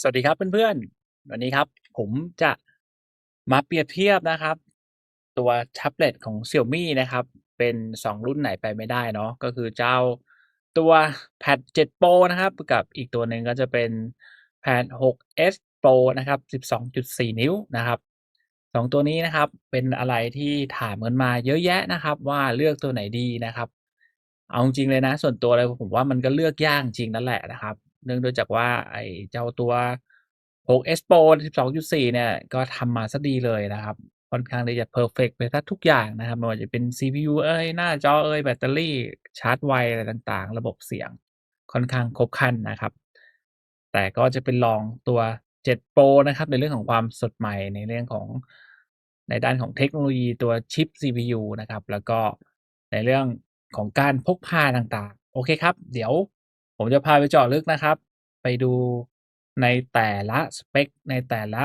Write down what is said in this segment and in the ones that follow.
สวัสดีครับเพื่อนๆ วันนี้ครับ ผมจะมาเปรียบเทียบนะครับ ตัวแท็บเล็ตของ Xiaomi นะครับ เป็น 2 รุ่นไหนไปไม่ได้เนาะก็คือเจ้าตัว Pad 7 Pro นะครับ กับอีกตัวหนึ่งก็จะเป็น Pad 6s Pro นะครับ 12.4 นิ้วนะครับ2ตัวนี้นะครับเป็นอะไรที่ถามกันมาเยอะแยะนะครับ ว่าเลือกตัวไหนดีนะครับ เอาจริงเลยนะ ส่วนตัวเลยผมว่ามันก็เลือกยากจริงนั่นแหละนะครับ เนื่องด้วยจากว่าไอ้เจ้าตัว 6s Pro 12.4 เนี่ย ก็ทำมาซะดีเลยนะครับ ค่อนข้างที่จะเพอร์เฟกต์ไปเสียทุกอย่างนะครับไม่ว่าจะเป็น CPU เอ้ย หน้าจอเอ้ย แบตเตอรี่ชาร์จไวอะไรต่างๆ ระบบเสียงค่อนข้างครบครันนะครับ แต่ก็จะเป็นรองตัว 7 Pro นะครับ ในเรื่องของความสดใหม่ในเรื่องของในด้านของเทคโนโลยีตัวชิป CPU นะครับ แล้วก็ในเรื่องของการพกพาต่างๆ โอเคครับ เดี๋ยว ผมจะพาไปเจาะลึกนะครับ ไปดูในแต่ละสเปกในแต่ละ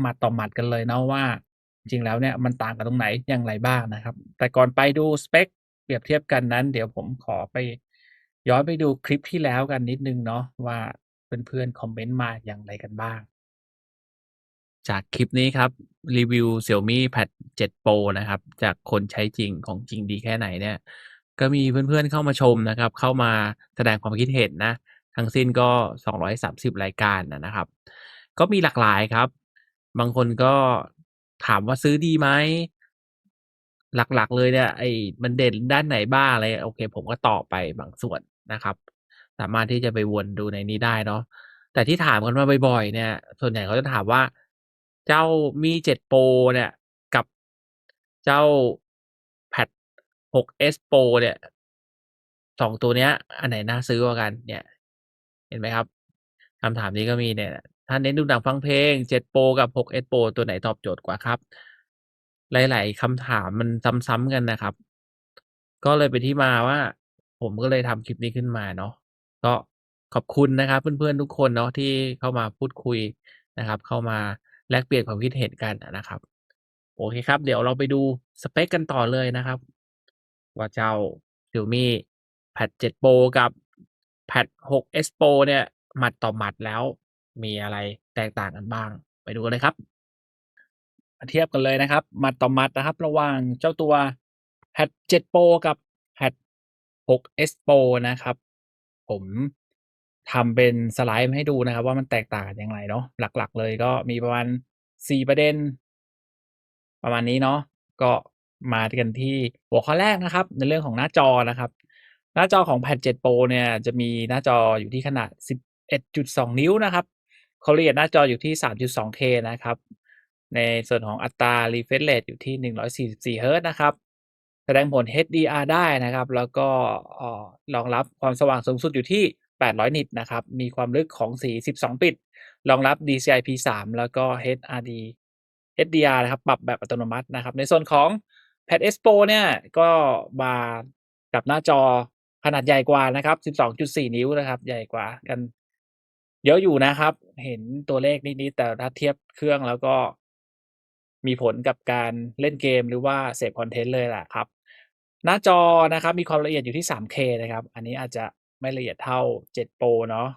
หมัดต่อหมัดกันเลยเนาะว่า จริงแล้วเนี่ยมันต่างกันตรงไหนอย่างไรบ้างนะครับ แต่ก่อนไปดูสเปกเปรียบเทียบกันนั้น เดี๋ยวผมขอไปย้อนไปดูคลิปที่แล้วกันนิดนึงเนาะว่าเพื่อนๆคอมเมนต์มาอย่างไรกันบ้าง จากคลิปนี้ครับรีวิว Xiaomi Pad 7 Pro นะครับ จากคนใช้จริงของจริงดีแค่ไหนเนี่ย ก็มีเพื่อนๆเข้ามาชมนะครับ เข้ามาแสดงความคิดเห็นนะ ทั้งสิ้นก็ 230 รายการนะครับ ก็มีหลากหลายครับ บางคนก็ถามว่าซื้อดีไหมหลักๆ เลยเนี่ยไอ้มันเด่นด้านไหนบ้างอะไรโอเค ผมก็ตอบไปบางส่วนนะครับ สามารถที่จะไปวนดูในนี้ได้เนาะแต่ที่ถามกันมาบ่อยๆเนี่ย ส่วนใหญ่เขาจะถามว่า เจ้า Mi 7 Pro เนี่ย กับเจ้า 6s Pro เนี่ย2ตัวเนี้ย อันไหนน่าซื้อกว่ากันเนี่ย เห็นไหมครับคำถามนี้ก็มีเนี่ยถ้าเน้นดูหนังฟังเพลง 7 Pro กับ 6s Pro ตัวไหนตอบโจทย์กว่าครับ หลาย ๆคำถามมันซ้ำๆกันนะครับ ก็เลยเป็นที่มาว่า ผมก็เลยทำคลิปนี้ขึ้นมาเนาะก็ขอบคุณนะครับเพื่อนๆทุกคนเนาะที่เข้ามาพูดคุยนะครับ เข้ามาแลกเปลี่ยนความคิดเห็นกันนะครับ โอเคครับ เดี๋ยวเราไปดูสเปกกันต่อเลยนะครับ ว่าเจ้า Xiaomi Pad 7 Pro กับ Pad 6s Pro เนี่ยหมัดต่อหมัดแล้วมีอะไรแตกต่างกันบ้าง ไปดูกันเลยครับมาเทียบกันเลยนะครับหมัดต่อหมัดนะครับ ระหว่างเจ้าตัว Pad 7 Pro กับ Pad 6s Pro นะครับ ผมทำเป็นสไลด์ให้ดูนะครับ ว่ามันแตกต่างกันอย่างไรเนาะหลักๆ เลยก็มีประมาณ 4 ประเด็น ประมาณนี้เนาะก็ มากันที่หัวข้อแรกนะครับ ในเรื่องของหน้าจอนะครับ หน้าจอของ Pad 7 Pro เนี่ยจะมีหน้าจออยู่ที่ขนาด 11.2 นิ้วนะครับความละเอียดหน้าจออยู่ที่ 3.2K นะครับ ในส่วนของอัตรา refresh rate อยู่ที่ 144เฮิรต์นะครับ แสดงผล HDR ได้นะครับ แล้วก็เอ่อรองรับความสว่างสูงสุดอยู่ที่ 800 นิตนะครับ มีความลึกของสี 12 ปิตรองรับ DCI-P3 แล้วก็ HRD HDR นะครับ ปรับแบบอัตโนมัตินะครับ ในส่วนของ Pad S Pro เนี่ยก็มากับหน้าจอขนาดใหญ่กว่านะครับ 12.4 นิ้วนะครับ ใหญ่กว่ากันเยอะอยู่นะครับ เห็นตัวเลขนิดๆแต่ถ้าเทียบเครื่องแล้วก็มีผลกับการเล่นเกมหรือว่าเสพคอนเทนต์เลยแหละครับ หน้าจอนะครับ มีความละเอียดอยู่ที่ 3K นะครับ อันนี้อาจจะไม่ละเอียดเท่า 7 Pro เนาะ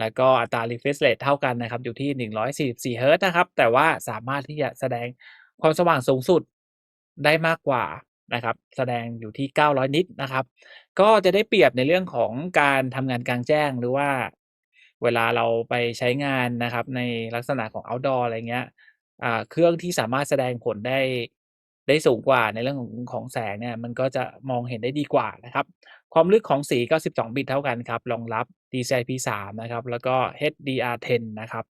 แล้วก็อัตรา refresh rate เท่ากันนะครับ อยู่ที่ 144เฮิร์ตนะครับ แต่ว่าสามารถที่จะแสดงความสว่างสูงสุด ได้มากกว่านะครับ แสดงอยู่ที่ 900 นิตนะครับ ก็จะได้เปรียบในเรื่องของการทำงานกลางแจ้งหรือว่าเวลาเราไปใช้งานนะครับ ในลักษณะของ outdoor อะไรเงี้ยอ่าเครื่องที่สามารถแสดงผลได้ได้สูงกว่าในเรื่องของของแสงเนี่ยมันก็จะมองเห็นได้ดีกว่านะครับ ความลึกของสีก็ 12 บิตเท่ากันครับรองรับ DCI-P3 นะครับ แล้วก็ HDR10 นะครับ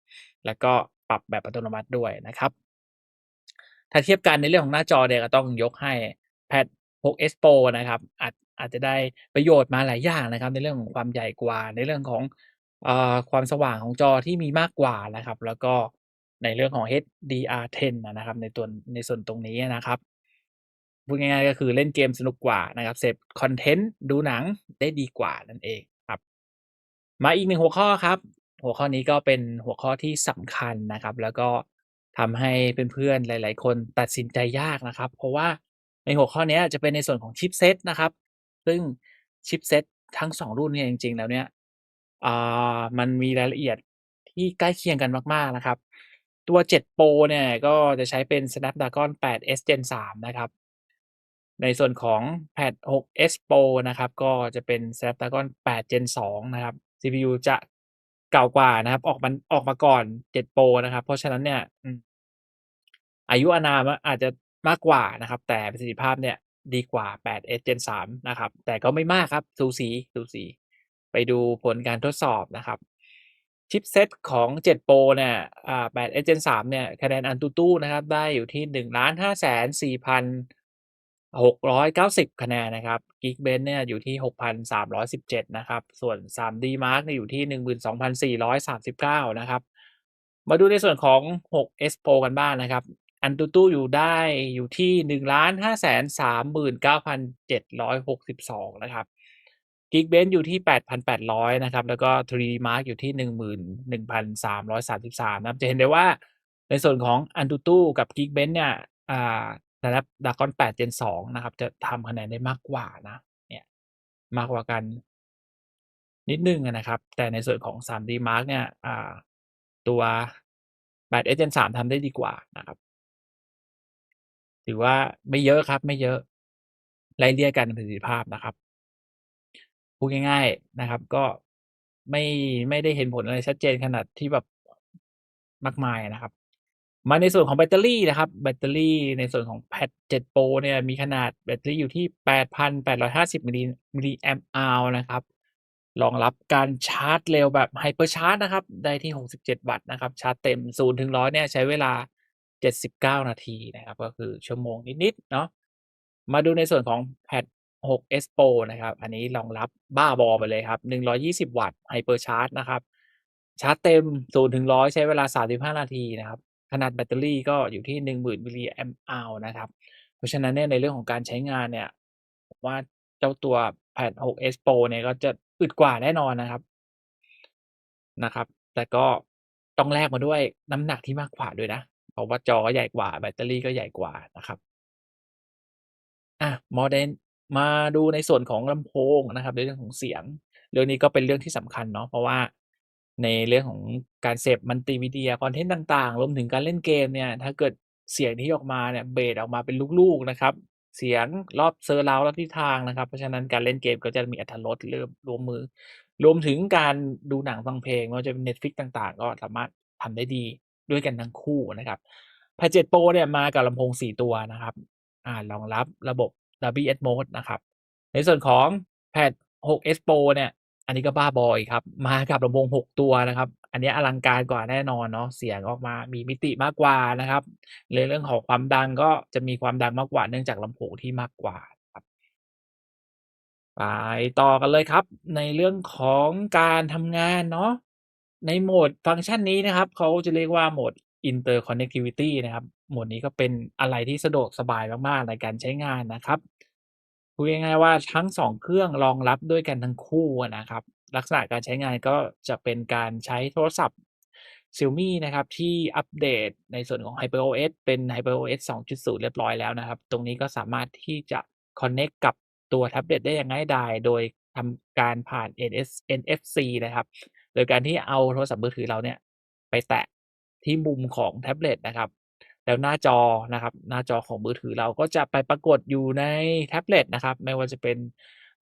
แล้วก็ปรับแบบอัตโนมัติด้วยนะครับ ถ้าเทียบกันในเรื่องของหน้าจอเนี่ยก็ต้องยกให้ Pad 6s Pro นะครับอาจอาจจะได้ประโยชน์มาหลายอย่างนะครับ ในเรื่องของความใหญ่กว่า ในเรื่องของอความสว่างของจอที่มีมากกว่านะครับ แล้วก็ในเรื่องของ HDR10 นะครับ ในตัวในส่วนตรงนี้นะครับพูดง่ายๆก็คือเล่นเกมสนุกกว่านะครับเสพคอนเทนต์ดูหนังได้ดีกว่านั่นเองครับ มาอีก1หัวข้อครับ หัวข้อนี้ก็เป็นหัวข้อที่สำคัญนะครับ แล้วก็ ทำให้เพื่อนๆหลาย ๆ คนตัดสินใจยากนะครับ เพราะว่าในหัวข้อนี้จะเป็นในส่วนของชิปเซตนะครับ ซึ่งชิปเซตทั้ง 2 รุ่นเนี่ยจริง ๆ แล้วเนี่ยอ่ามันมีรายละเอียดที่ใกล้เคียงกันมาก ๆ นะครับ ตัว 7 Pro เนี่ยก็จะใช้เป็น Snapdragon 8s Gen 3 นะครับ ในส่วนของ Pad 6s Pro นะครับ ก็จะเป็น Snapdragon 8 Gen 2 นะครับ CPU จะเก่ากว่านะครับ ออกมันออกมาก่อน 7 Pro นะครับ เพราะฉะนั้นเนี่ย อายุอานามอะอาจจะมากกว่านะครับ แต่ประสิทธิภาพเนี่ยดีกว่า 8s Gen 3 นะครับ แต่ก็ไม่มากครับ สูสี สูสี ไปดูผลการทดสอบนะครับ ชิปเซตของ 7 Pro เนี่ย 8s Gen 3 เนี่ย คะแนน AnTuTu นะครับ ได้อยู่ที่ 1 5 4 690 คะแนนนะครับ Geekbench เนี่ย อยู่ที่ 6,317 นะครับ ส่วน 3D Mark เนี่ย อยู่ที่ 12,439 นะครับ มาดูในส่วนของ 6s Pro กันบ้างนะครับ อันตูตูอยู่ได้อยู่ที่หนึ่งล้านห้าแสนสามหมื่นเก้าพันเจ็ดร้อยหกสิบสองนะครับกิกเบนอยู่ที่แปดพันแปดร้อยนะครับ แล้วก็ทรีมาร์กอยู่ที่หนึ่งหมื่นหนึ่งพันสามร้อยสามสิบสามนะครับจะเห็นได้ว่าในส่วนของอันตูตูกับกิกเบนเนี่ยอ่าระดับดากอนแปดเจนสองนะครับ จะทำคะแนนได้มากกว่านะ เนี่ย มากกว่ากัน นิดนึงนะครับ แต่ในส่วนของสามดีมาร์กเนี่ย อ่า ตัวแปดเอเจนสามทำได้ดีกว่านะครับ ถือว่าไม่เยอะครับ ไม่เยอะ ไล่เลี่ยกันประสิทธิภาพนะครับ พูดง่าย ๆนะครับ ก็ไม่ ไม่ได้เห็นผลอะไรชัดเจนขนาดที่แบบมากมายนะครับ มาในส่วนของแบตเตอรี่นะครับ แบตเตอรี่ในส่วนของ Pad 7 Pro เนี่ย มีขนาดแบตเตอรี่อยู่ที่ 8,850 มิลลิมิลลิแอมป์อาวนะครับ รองรับการชาร์จเร็วแบบ Hyper Charge นะครับ ได้ที่ 67 วัตต์นะครับ ชาร์จเต็ม0-100 เนี่ย ใช้เวลา 79 นาทีนะครับ ก็คือชั่วโมงนิดๆเนาะมาดูในส่วนของ Pad 6s Pro นะครับ อันนี้รองรับบ้าบอไปเลยครับ 120 วัตต์ Hyper Charge นะครับ ชาร์จเต็ม0-100 ใช้เวลา 35 นาทีนะครับ ขนาดแบตเตอรี่ก็อยู่ที่ 10,000 มิลลิแอมป์อาวนะครับ เพราะฉะนั้นเนี่ยในเรื่องของการใช้งานเนี่ยผมว่าเจ้าตัว Pad 6s Pro เนี่ยก็จะอึดกว่าแน่นอนนะครับนะครับ แต่ก็ต้องแลกมาด้วยน้ำหนักที่มากกว่าด้วยนะ ราะว่าจอก็ใหญ่กว่าแบตเตอรี่ก็ใหญ่กว่านะครับอะมอเดนมาดูในส่วนของลำโพงนะครับในเรื่องของเสียง เรื่องนี้ก็เป็นเรื่องที่สำคัญเนาะเพราะว่าในเรื่องของการเสพมัลติมีเดียคอนเทนต์ต่างๆ รวมถึงการเล่นเกมเนี่ยถ้าเกิดเสียงที่ออกมาเนี่ยเบสออกมาเป็นลูกๆนะครับ เสียงรอบ surround รอบทิศทางนะครับ เพราะฉะนั้นการเล่นเกมก็จะมีอรรถรสเริ่มรวมมือ รวมถึงการดูหนังฟังเพลงไม่ว่าจะเป็น Netflix ต่างๆ ก็สามารถทำได้ดี ด้วยกันทั้งคู่นะครับ Pad 7 Pro เนี่ยมากับลำโพง 4 ตัวนะครับอ่ารองรับระบบ Dolby Atmos นะครับ ในส่วนของ Pad 6s Pro เนี่ย อันนี้ก็บ้าบออีกครับ มากับลำโพง 6 ตัวนะครับ อันนี้อลังการกว่าแน่นอนเนาะเสียงออกมามีมิติมากกว่านะครับในเรื่องของความดังก็จะมีความดังมากกว่าเนื่องจากลำโพงที่มากกว่าครับไปต่อกันเลยครับ ในเรื่องของการทำงานเนาะ ในโหมดฟังก์ชันนี้นะครับ เขาจะเรียกว่าโหมด Interconnectivity นะครับ โหมดนี้ก็เป็นอะไรที่สะดวกสบายมากๆในการใช้งานนะครับพูดง่ายๆว่าทั้ง2เครื่องรองรับด้วยกันทั้งคู่นะครับ ลักษณะการใช้งานก็จะเป็นการใช้โทรศัพท์ Xiaomi นะครับ ที่อัปเดตในส่วนของ HyperOS เป็น HyperOS 2.0 เรียบร้อยแล้วนะครับ ตรงนี้ก็สามารถที่จะคอนเน็กต์กับตัวแท็บเล็ตได้อย่างง่ายดาย โดยทำการผ่าน NS NFC นะครับ ดยการที่เอาโทรศัพท์มือถือเราเนี่ยไปแตะที่มุมของแท็บเล็ตนะครับ แล้วหน้าจอนะครับ หน้าจอของมือถือเราก็จะไปปรากฏอยู่ในแท็บเล็ตนะครับ ไม่ว่าจะเป็น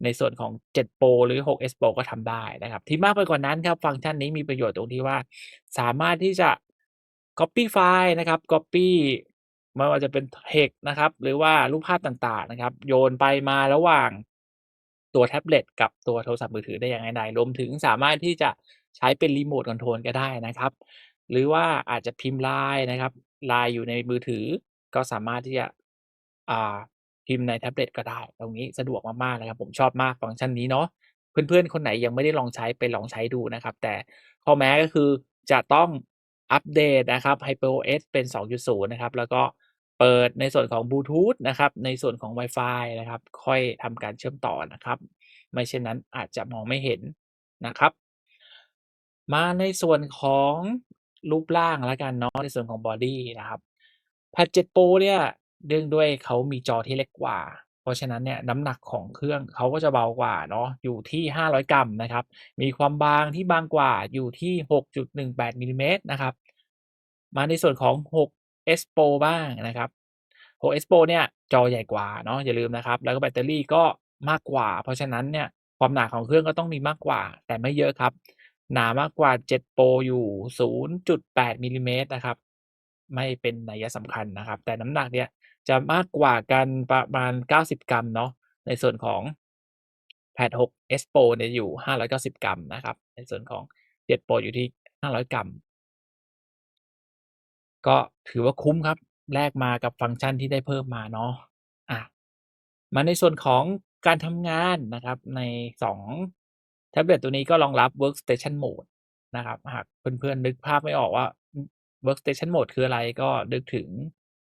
ในส่วนของ 7 Pro หรือ 6s Pro ก็ทำได้นะครับ ที่มากไปกว่านั้นครับ ฟังก์ชันนี้มีประโยชน์ตรงที่ว่า สามารถที่จะ Copy ไฟล์นะครับ Copy ไม่ว่าจะเป็น Text นะครับ หรือว่ารูปภาพต่างๆนะครับ โยนไปมาระหว่างตัวแท็บเล็ตกับตัวโทรศัพท์มือถือได้อย่างง่ายดรวมถึงสามารถที่จะ ใช้เป็น Remote Control ก็ได้นะครับ หรือว่าอาจจะพิมพ์ LINE นะครับ LINE อยู่ในมือถือก็สามารถที่จะอ่าพิมพ์ในแท็บเล็ตก็ได้ ตรงนี้สะดวกมากๆเลยครับผมชอบมากฟังก์ชันนี้เนาะเพื่อนๆ คนไหนยังไม่ได้ลองใช้ไปลองใช้ดูนะครับ แต่ข้อแม้ก็คือจะต้องอัปเดตนะครับ HyperOS เป็น 2.0 นะครับ แล้วก็เปิดในส่วนของบลูทูธนะครับ ในส่วนของไวฟายนะครับ ค่อยทำการเชื่อมต่อนะครับ ไม่เช่นนั้นอาจจะมองไม่เห็นนะครับ มาในส่วนของรูปร่างแล้วกันเนาะในส่วนของบอดี้นะครับ Pad 7 Pro เนี่ยเนื่องด้วยเขามีจอที่เล็กกว่า เพราะฉะนั้นเนี่ยน้ำหนักของเครื่องเขาก็จะเบากว่าเนาะอยู่ที่ 500 กรัมนะครับ มีความบางที่บางกว่าอยู่ที่ 6.18มิลลิเมตรนะครับ มาในส่วนของ 6S Pro บ้างนะครับ 6S Pro เนี่ยจอใหญ่กว่าเนาะอย่าลืมนะครับ แล้วก็แบตเตอรี่ก็มากกว่า เพราะฉะนั้นเนี่ยความหนาของเครื่องก็ต้องมีมากกว่า แต่ไม่เยอะครับ หนามากกว่า7 Pro อยู่ 0.8มิลลิเมตรนะครับ ไม่เป็นนัยสำคัญนะครับ แต่น้ำหนักเนี่ยจะมากกว่ากันประมาณ 90 กรัมเนาะ ในส่วนของ Pad 6S Pro เนี่ยอยู่ 590 กรัมนะครับ ในส่วนของ 7 Pro อยู่ที่ 500 กรัม ก็ถือว่าคุ้มครับ แลกมากับฟังก์ชันที่ได้เพิ่มมาเนาะ อะ มาในส่วนของการทำงานนะครับใน 2 ท็บเล็ตตัวนี้ก็รองรับ Workstation Mode นะครับหากเพื่อนๆนึกภาพไม่ออกว่า Workstation Mode คืออะไรก็นึกถึง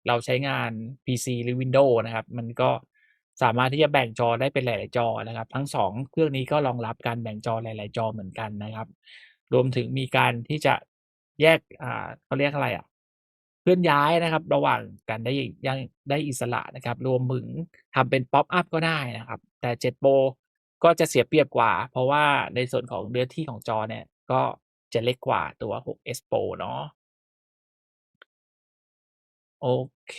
เราใช้งาน PC หรือ Windows นะครับ มันก็สามารถที่จะแบ่งจอได้เป็นหลาย ๆ จอนะครับ ทั้ง 2 เครื่องนี้ก็รองรับการแบ่งจอหลาย ๆ จอเหมือนกันนะครับ รวมถึงมีการที่จะแยกอ่าเขาเรียกอะไรอะเคลื่อนย้ายนะครับ ระหว่างกันได้ยังได้อิสระนะครับ รวมถึงทำเป็น Pop up ก็ได้นะครับ แต่7 Pro ก็จะเสียเปรียบกว่า เพราะว่าในส่วนของเนื้อที่ของจอเนี่ยก็จะเล็กกว่าตัว 6S Pro เนาะโอเค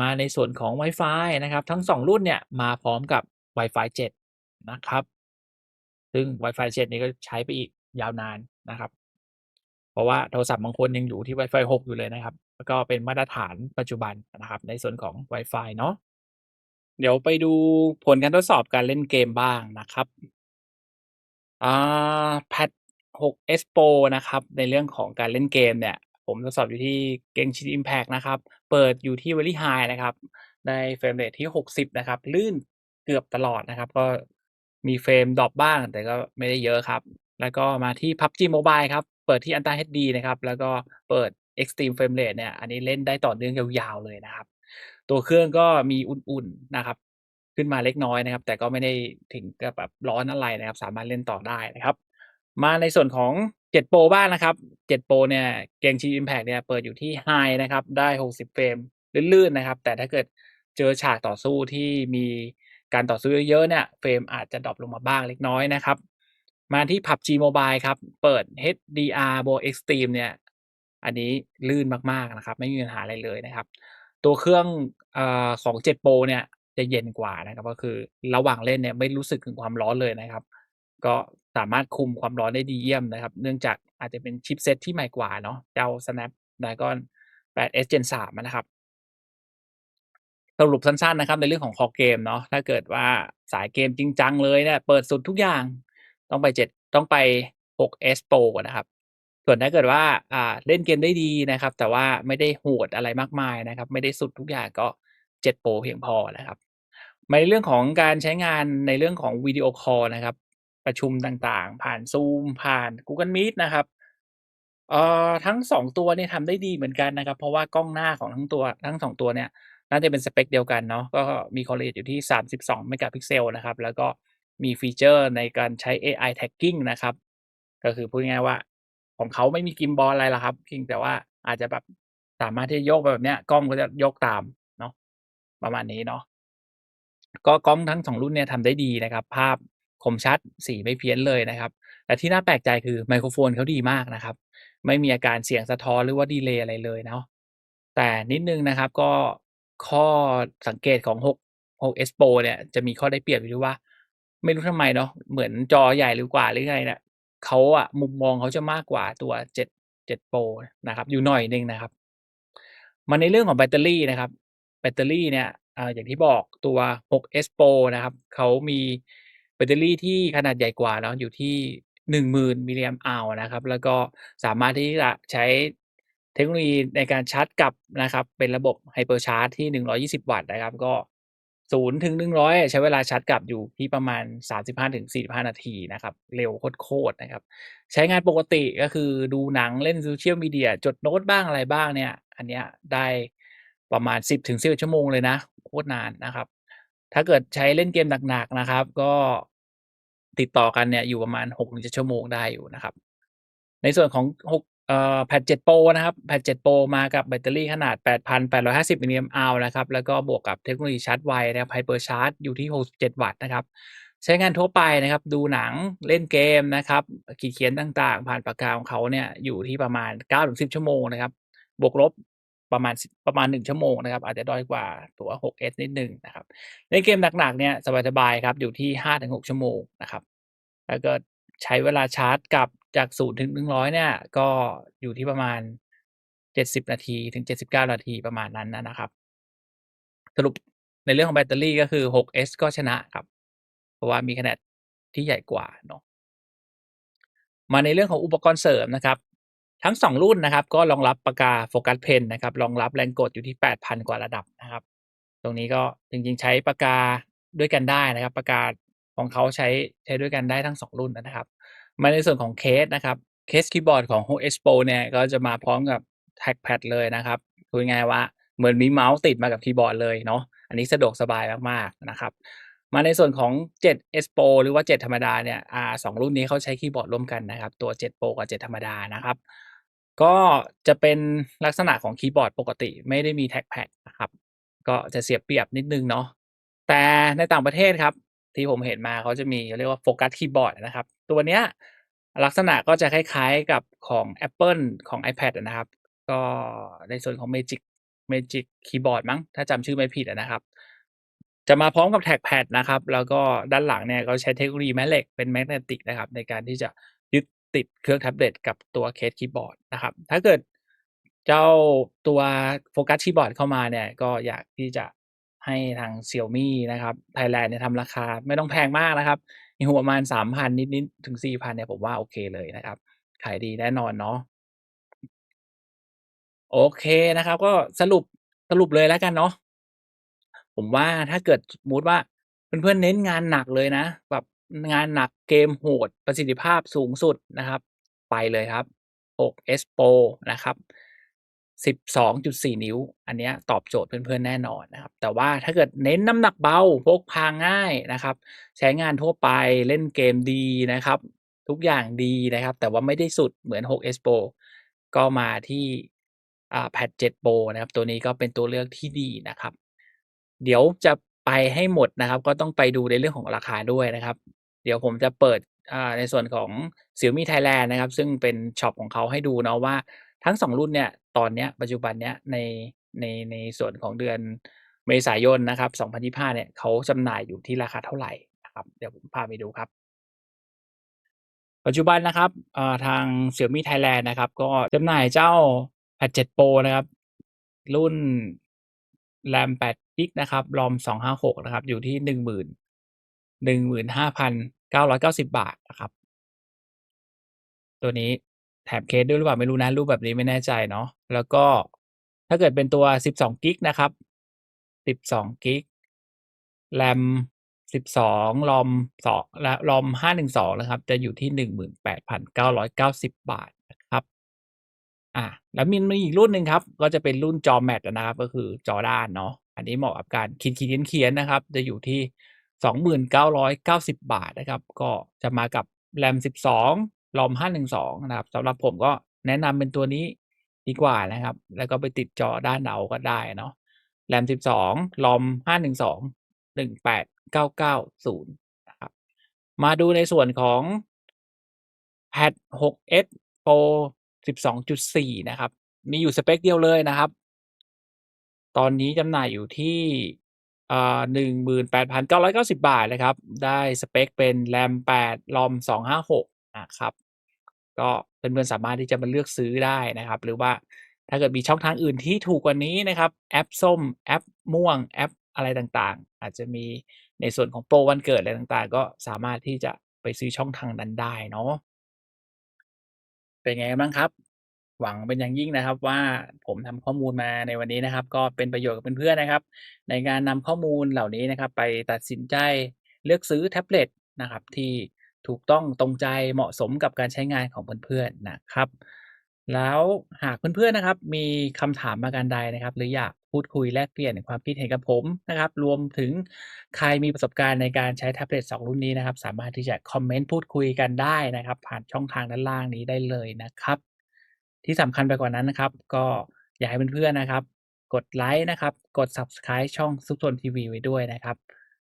มาในส่วนของ Wi-Fi นะครับ ทั้ง 2 รุ่นเนี่ยมาพร้อมกับ Wi-Fi 7 นะครับ ซึ่ง Wi-Fi 7 นี่ก็ใช้ไปอีกยาวนานนะครับ เพราะว่าโทรศัพท์บางคนยังอยู่ที่ Wi-Fi 6 อยู่เลยนะครับ แล้วก็เป็นมาตรฐานปัจจุบันนะครับ ในส่วนของ Wi-Fi เนาะ เดี๋ยวไปดูผลการทดสอบการเล่นเกมบ้างนะครับ อ่า Pad 6S Pro นะครับ ในเรื่องของการเล่นเกมเนี่ย ผมทดสอบอยู่ที่ Genshin Impact นะครับ เปิดอยู่ที่ Very High นะครับได้เฟรมเรทที่ 60 นะครับ ลื่นเกือบตลอดนะครับ ก็มีเฟรมดรอปบ้าง แต่ก็ไม่ได้เยอะครับ แล้วก็มาที่ PUBG Mobile ครับ เปิดที่ Ultra HD นะครับ แล้วก็เปิด Extreme Frame Rate เนี่ย อันนี้เล่นได้ต่อเนื่องยาวๆเลยนะครับ ตัวเครื่องก็มีอุ่นๆนะครับ ขึ้นมาเล็กน้อยนะครับ แต่ก็ไม่ได้ถึงกับแบบร้อนอะไรนะครับ สามารถเล่นต่อได้นะครับ มาในส่วนของ7 Pro บ้างนะครับ7 Pro เนี่ย Genshin Impact เนี่ยเปิดอยู่ที่ High นะครับ ได้ 60 เฟรมลื่นๆนะครับ แต่ถ้าเกิดเจอฉากต่อสู้ที่มีการต่อสู้เยอะๆเนี่ยเฟรมอาจจะดรอปลงมาบ้างเล็กน้อยนะครับ มาที่ PUBG Mobile ครับ เปิด HDR Pro Extreme เนี่ย อันนี้ลื่นมากๆนะครับ ไม่มีปัญหาอะไรเลยนะครับ ตัวเครื่องอของ7 Pro เนี่ยจะเย็นกว่านะครับ ก็คือระหว่างเล่นเนี่ยไม่รู้สึกถึงความร้อนเลยนะครับ ก็สามารถคุมความร้อนได้ดีเยี่ยมนะครับ เนื่องจากอาจจะเป็นชิปเซ็ตที่ใหม่กว่าเนาะเจ้า Snapdragon 8S Gen 3 นะครับ สรุปสั้นๆนะครับในเรื่องของคอเกมเนาะถ้าเกิดว่าสายเกมจริงจังเลยเนี่ยเปิดสุดทุกอย่างต้องไป 7 ต้องไป 6S Pro นะครับ ส่วนถ้าเกิดว่าอ่าเล่นเกมได้ดีนะครับ แต่ว่าไม่ได้โหดอะไรมากมายนะครับ ไม่ได้สุดทุกอย่างก็7 Pro เพียงพอนะครับในเรื่องของการใช้งานในเรื่องของวิดีโอคอลนะครับ ประชุมต่างๆ ผ่าน Zoom ผ่าน Google Meet นะครับเอ่อทั้ง2ตัวเนี่ยทำได้ดีเหมือนกันนะครับ เพราะว่ากล้องหน้าของทั้งตัวทั้ง2ตัวเนี่ย น่าจะเป็นสเปคเดียวกันเนาะก็มี Core Rate อยู่ที่ 32 Megapixel นะครับ แล้วก็มีฟีเชอร์ในการใช้ AI Tagging นะครับ ก็คือพูดง่ายว่า ของเขาไม่มี Gimbal อะไรหรอกครับเพียงแต่ว่าอาจจะแบบสามารถที่จะโยกไปแบบเนี้ยกล้องก็จะโยกตามเนาะประมาณนี้เนาะก็กล้องทั้ง2รุ่นเนี่ยทำได้ดีนะครับ ภาพคมชัดสีไม่เพี้ยนเลยนะครับแต่ที่น่าแปลกใจคือไมโครโฟนเขาดีมากนะครับ ไม่มีอาการเสียงสะท้อนหรือว่าดีเลย์อะไรเลยเนาะแต่นิดนึงนะครับก็ข้อสังเกตของ6 6S Pro เนี่ยจะมีข้อได้เปรียบอยู่ที่ว่า ไม่รู้ทำไมเนาะเหมือนจอใหญ่หรือกว่าหรือไงเนี่ย เขาอะมุมมองเขาจะมากกว่าตัว 7 7 Pro นะครับอยู่หน่อยหนึงนะครับมาในเรื่องของแบตเตอรี่นะครับ แบตเตอรี่เนี่ยอ่าอย่างที่บอกตัว 6S Pro นะครับเขามีแบตเตอรี่ที่ขนาดใหญ่กว่าเนาะอยู่ที่ 10,000มิลลิแอมป์อาวนะครับ แล้วก็สามารถที่จะใช้เทคโนโลยีในการชาร์จกลับนะครับ เป็นระบบ Hyper Charge ที่ 120 วัตต์นะครับ ก็ 0ถึง100อะใช้เวลาชาร์จกลับอยู่ที่ประมาณ35-45นาทีนะครับ เร็วโคตรๆนะครับ ใช้งานปกติก็คือดูหนังเล่น Social Media จดโน้ตบ้างอะไรบ้างเนี่ย อันเนี้ยได้ประมาณ10-11ชั่วโมงเลยนะ โคตรนานนะครับ ถ้าเกิดใช้เล่นเกมหนักๆนะครับ ก็ติดต่อกันเนี่ยอยู่ประมาณ6-7ชั่วโมงได้อยู่นะครับ ในส่วนของ6 เอ่อ Pad 7 Pro นะครับ Pad 7 Pro มากับแบตเตอรี่ขนาด 8,850 มิลลิแอมป์อวนะครับ แล้วก็บวกกับเทคโนโลยีชาร์จไวนะครับ HyperCharge อยู่ที่ 67 วัตต์นะครับ ใช้งานทั่วไปนะครับ ดูหนังเล่นเกมนะครับขีดเขียนต่างๆ ผ่านปากกาของเขาเนี่ยอยู่ที่ประมาณ 9-10 ชั่วโมงนะครับ บวกลบประมาณประมาณ 1 ชั่วโมงนะครับ อาจจะด้อยกว่าตัว 6s นิดหนึ่งนะครับเล่นเกมหนักๆเนี่ยสบายๆครับอยู่ที่ 5-6 ชั่วโมงนะครับแล้วก็ใช้เวลาชาร์จกับ จาก0ถึง100เนี่ย ก็อยู่ที่ประมาณ70นาทีถึง79นาทีประมาณนั้นนะนะครับ สรุปในเรื่องของแบตเตอรี่ก็คือ 6s ก็ชนะครับ เพราะว่ามีขนาดที่ใหญ่กว่าเนาะมาในเรื่องของอุปกรณ์เสริมนะครับ ทั้ง 2 รุ่นนะครับ ก็รองรับปากกาโฟกัสเพนนะครับรองรับแรงกดอยู่ที่ 8,000 กว่าระดับนะครับ ตรงนี้ก็จริงๆใช้ปากกาด้วยกันได้นะครับปากกาของเขาใช้ใช้ด้วยกันได้ทั้ง 2 รุ่นนะครับ มาในส่วนของเคสนะครับเคสคีย์บอร์ดของ 6s Pro เนี่ยก็จะมาพร้อมกับแท็กแพดเลยนะครับพูดง่ายว่าเหมือนมีเมาส์ติดมากับคีย์บอร์ดเลยเนาะอันนี้สะดวกสบายมากๆนะครับ มาในส่วนของ 7s Pro หรือว่า 7 ธรรมดาเนี่ยอ่า2รุ่นนี้เขาใช้คีย์บอร์ดร่วมกันนะครับ ตัว 7 Pro กับ 7 ธรรมดานะครับ ก็จะเป็นลักษณะของคีย์บอร์ดปกติไม่ได้มีแท็กแพดนะครับ ก็จะเสียเปรียบนิดนึงเนาะแต่ในต่างประเทศครับ ที่ผมเห็นมาเขาจะมีเรียกว่าโฟกัสคีย์บอร์ดนะครับ ตัวเนี้ยลักษณะก็จะคล้ายๆกับของ Apple ของ iPad นะครับ ก็ในส่วนของ Magic Magic Keyboard มั้ง ถ้าจำชื่อไม่ผิดนะครับ จะมาพร้อมกับแท็กแพดนะครับ แล้วก็ด้านหลังเนี่ยก็ใช้เทคโนโลยีแม่เหล็กเป็นแมกเนติกนะครับ ในการที่จะยึดติดเครื่องแท็บเล็ตกับตัวเคสคีย์บอร์ดนะครับ ถ้าเกิดเจ้าตัวโฟกัสคีย์บอร์ดเข้ามาเนี่ย ก็อยากที่จะ ให้ทาง Xiaomi นะครับไทยแลนด์เนี่ยทำราคาไม่ต้องแพงมากนะครับอยู่ประมาณ 3,000 นิดๆถึง 4,000 เนี่ยผมว่าโอเคเลยนะครับ ขายดีแน่นอนเนาะโอเคนะครับ ก็สรุปสรุปเลยแล้วกันเนาะผมว่าถ้าเกิดสมมุติว่าเพื่อนๆเน้นงานหนักเลยนะ แบบงานหนักเกมโหดประสิทธิภาพสูงสุดนะครับ ไปเลยครับ 6s Pro นะครับ 12.4 นิ้ว อันนี้ตอบโจทย์เพื่อนๆแน่นอนนะครับ แต่ว่าถ้าเกิดเน้นน้ำหนักเบาพกพาง่ายนะครับ ใช้งานทั่วไปเล่นเกมดีนะครับ ทุกอย่างดีนะครับ แต่ว่าไม่ได้สุดเหมือน 6s Pro ก็มาที่อ่า Pad 7 Pro นะครับ ตัวนี้ก็เป็นตัวเลือกที่ดีนะครับ เดี๋ยวจะไปให้หมดนะครับ ก็ต้องไปดูในเรื่องของราคาด้วยนะครับ เดี๋ยวผมจะเปิดในส่วนของ Xiaomi Thailand นะครับ ซึ่งเป็นช็อปของเขาให้ดูเนาะว่า ทั้ง2รุ่นเนี่ยตอนเนี้ยปัจจุบันเนี้ยในในในส่วนของเดือนเมษายนนะครับ 2025 เนี่ยเขาจำหน่ายอยู่ที่ราคาเท่าไหร่นะครับ เดี๋ยวผมพาไปดูครับ ปัจจุบันนะครับอ่าทาง Xiaomi Thailand นะครับ ก็จำหน่ายเจ้า Pad 7 Pro นะครับ รุ่น RAM 8กิกนะครับ ROM 256 นะครับ อยู่ที่ 10,000 15,990 บาทนะครับ ตัวนี้ แถมเคสด้วยหรือเปล่าไม่รู้นะ รูปแบบนี้ไม่แน่ใจเนาะแล้วก็ถ้าเกิดเป็นตัว 12กิกนะครับ 12กิก RAM 12 ROM 2และ ROM 512 นะครับ จะอยู่ที่ 18,990 บาทนะครับ อ่าแล้วมีมีอีกรุ่นหนึ่งครับ ก็จะเป็นรุ่นจอแมตนะครับ ก็คือจอด้านเนาะอันนี้เหมาะกับการขีดเขียนๆนะครับ จะอยู่ที่ 2990 บาทนะครับ ก็จะมากับ RAM 12 ROM 512นะครับสำหรับผมก็แนะนำเป็นตัวนี้ดีกว่านะครับ แล้วก็ไปติดจอด้านเอาก็ได้เนาะ RAM 12 ROM 512 18990นะครับ มาดูในส่วนของ Pad 6s Pro 12.4 นะครับ มีอยู่สเปกเดียวเลยนะครับ ตอนนี้จำหน่ายอยู่ที่อ่า18,990บาทนะครับ ได้สเปกเป็น RAM 8 ROM 256นะครับ ก็เพื่อนๆสามารถที่จะมาเลือกซื้อได้นะครับ หรือว่าถ้าเกิดมีช่องทางอื่นที่ถูกกว่านี้นะครับ แอปส้มแอปม่วงแอปอะไรต่างๆ อาจจะมีในส่วนของโปรวันเกิดอะไรต่างๆ ก็สามารถที่จะไปซื้อช่องทางนั้นได้เนาะเป็นไงบ้างครับ?หวังเป็นอย่างยิ่งนะครับว่าผมทำข้อมูลมาในวันนี้นะครับ ก็เป็นประโยชน์กับเพื่อนๆนะครับ ในการนำข้อมูลเหล่านี้นะครับ ไปตัดสินใจเลือกซื้อแท็บเล็ตนะครับที่ ถูกต้องตรงใจเหมาะสมกับการใช้งานของเพื่อนๆนะครับ แล้วหากเพื่อนๆนะครับ มีคำถามประการใดนะครับ หรืออยากพูดคุยแลกเปลี่ยนความคิดเห็นกับผมนะครับ รวมถึงใครมีประสบการณ์ในการใช้แท็บเล็ต2รุ่นนี้นะครับ สามารถที่จะคอมเมนต์พูดคุยกันได้นะครับ ผ่านช่องทางด้านล่างนี้ได้เลยนะครับ ที่สำคัญไปกว่านั้นนะครับ ก็อยากให้เพื่อนๆนะครับ กดไลค์นะครับ กด Subscribe ช่องซุกซนทีวีไว้ด้วยนะครับ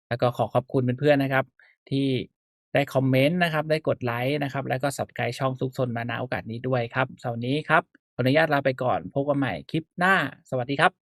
แล้วก็ขอขอบคุณเพื่อนๆนะครับ ที่ ได้คอมเมนต์นะครับได้กดไลค์นะครับแล้วก็ Subscribe ช่องซุกซนมาณโอกาสนี้ด้วยครับสำหรับวันนี้ครับขออนุญาตลาไปก่อนพบกันใหม่คลิปหน้า สวัสดีครับ